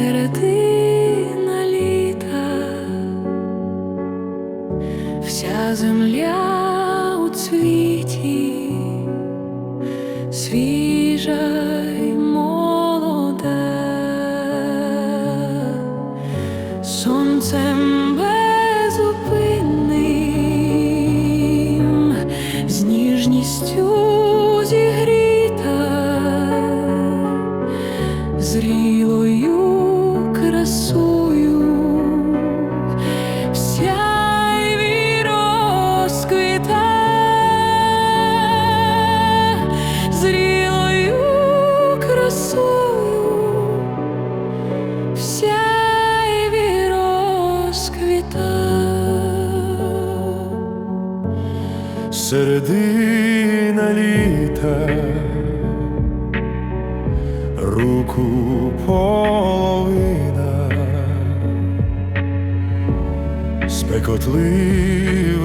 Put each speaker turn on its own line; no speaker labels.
середина літа, вся земля у цвіті, свіжа й молода, сонцем безупинним, з ніжністю зрілою красою,
середина літа, руку половина, спекотливий